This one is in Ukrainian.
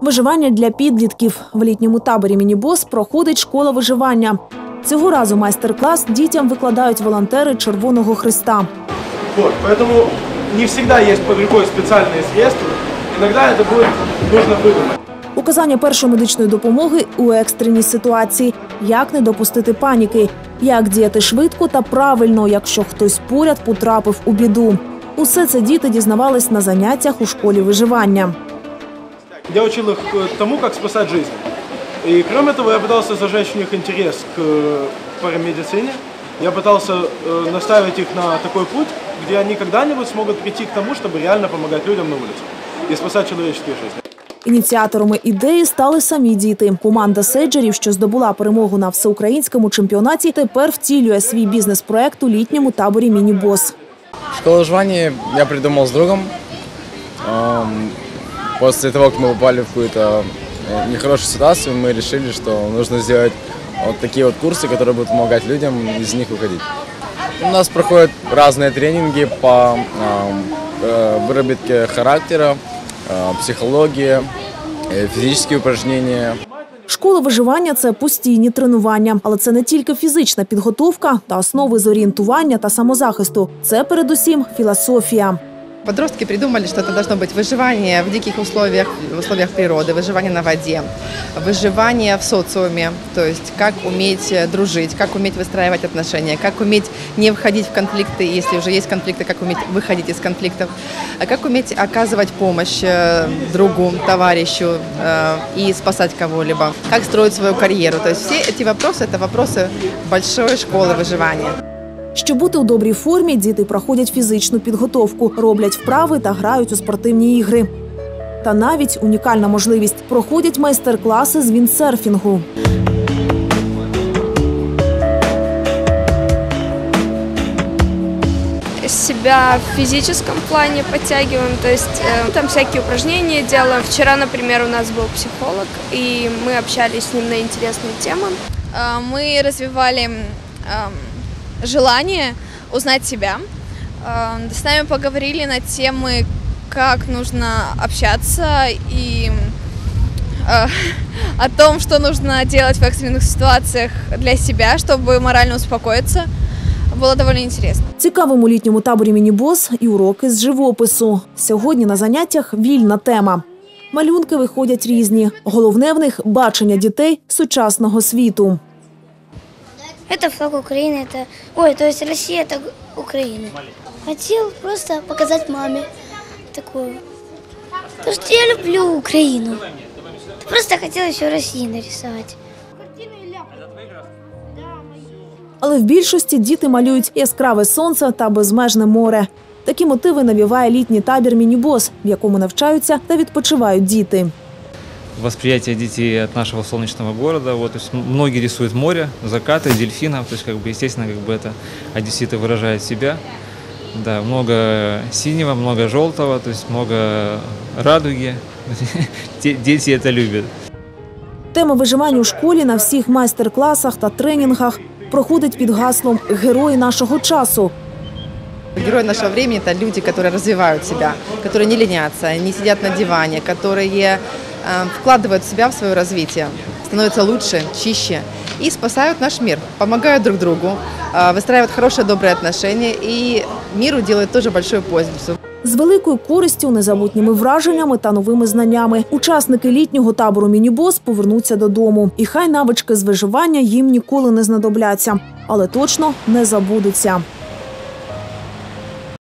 Виживання для підлітків в літньому таборі Мінібос проходить школа виживання. Цього разу майстер-клас дітям викладають волонтери Червоного Христа. Вот, поэтому не всегда есть под рукой специальные средства. Иногда это будет нужно выдумать. Указання першої медичної допомоги у екстреній ситуації, як не допустити паніки, як діяти швидко та правильно, якщо хтось поряд потрапив у біду. Усе це діти дізнавались на заняттях у школі виживання. Я учил их э, тому, как спасать жизнь. И кроме того, я пытался зажечь в них интерес к э, парамедицине. Я пытался э, наставить их на такой путь, где они когда-нибудь смогут прийти к тому, чтобы реально помогать людям на улице и спасать человеческие жизни. Ініціаторами ідеї стали самі діти. Команда сейджерів, що здобула перемогу на всеукраїнському чемпіонаті, тепер втілює свій бізнес-проект у літньому таборі Мінібос. Школу выживания я придумал с другом. Ам, После того, как мы попали в какую-то э, нехорошую ситуацию, мы решили, что нужно сделать вот такие вот курсы, которые будут помогать людям из них выходить. У нас проходят разные тренинги по ам, э, выработке характера, э, психологии, э, физические упражнения. Школа виживання це постійні тренування, але це не тільки фізична підготовка та основи з орієнтування та самозахисту. Це передусім філософія. Подростки придумали, что это должно быть выживание в диких условиях, в условиях природы, выживание на воде, выживание в социуме, то есть как уметь э, дружить, как уметь выстраивать отношения, как уметь не входить в конфликты, если уже есть конфликты, как уметь выходить из конфликтов, а как уметь оказывать помощь э, другу, товарищу э, и спасать кого-либо, как строить свою карьеру. То есть все эти вопросы – это вопросы большой школы выживания. Щоб бути у добрій формі, діти проходять фізичну підготовку, роблять вправи та грають у спортивні ігри. Та навіть унікальна можливість проходять майстер-класи з віндсерфінгу. себя в физическом плане подтягиваем, то есть э, там всякие упражнения делаем. Вчера, например, у нас был психолог, и мы общались с ним на интересные темы. А, мы развивали м, ам, желание узнать себя. А, С нами поговорили на темы, как нужно общаться и а, о том, что нужно делать в экстренных ситуациях для себя, чтобы морально успокоиться. Было довольно интересно. Цікавим у літньому таборі Мінібос і уроки з живопису. Сьогодні на заняттях вільна тема. Малюнки виходять різні. Головне в них бачення дітей сучасного світу. Это флаг Украины, это... Ой, то есть Россия, это Украина. Хотел просто показать маме такую. То, что я люблю Украину. Просто хотел еще Россию нарисовать. Але в більшості діти малюють яскраве сонце та безмежне море. Такі мотиви навіває літній табір Мінібос, в якому навчаються та відпочивають діти. восприятие детей от нашего солнечного города. Вот, то есть м- многие рисуют море, закаты, дельфинов. То есть, как бы, естественно, как бы это одесситы выражают себя. Да, много синего, много желтого, то есть много радуги. Те- Дети это любят. Тема виживання у школі на всіх майстер-класах та тренінгах проходить під гаслом Герої нашого часу. Герои нашего времени – это люди, которые развивают себя, которые не ленятся, не сидят на диване, которые э, вкладывают себя в свое развитие, становятся лучше, чище и спасают наш мир, помогают друг другу, э, выстраивают хорошие, добрые отношения и миру делают тоже большую пользу. З великою користю, незабутніми враженнями та новими знаннями учасники літнього табору Мінібос повернуться додому. І хай навички з виживання їм ніколи не знадобляться, але точно не забудуться.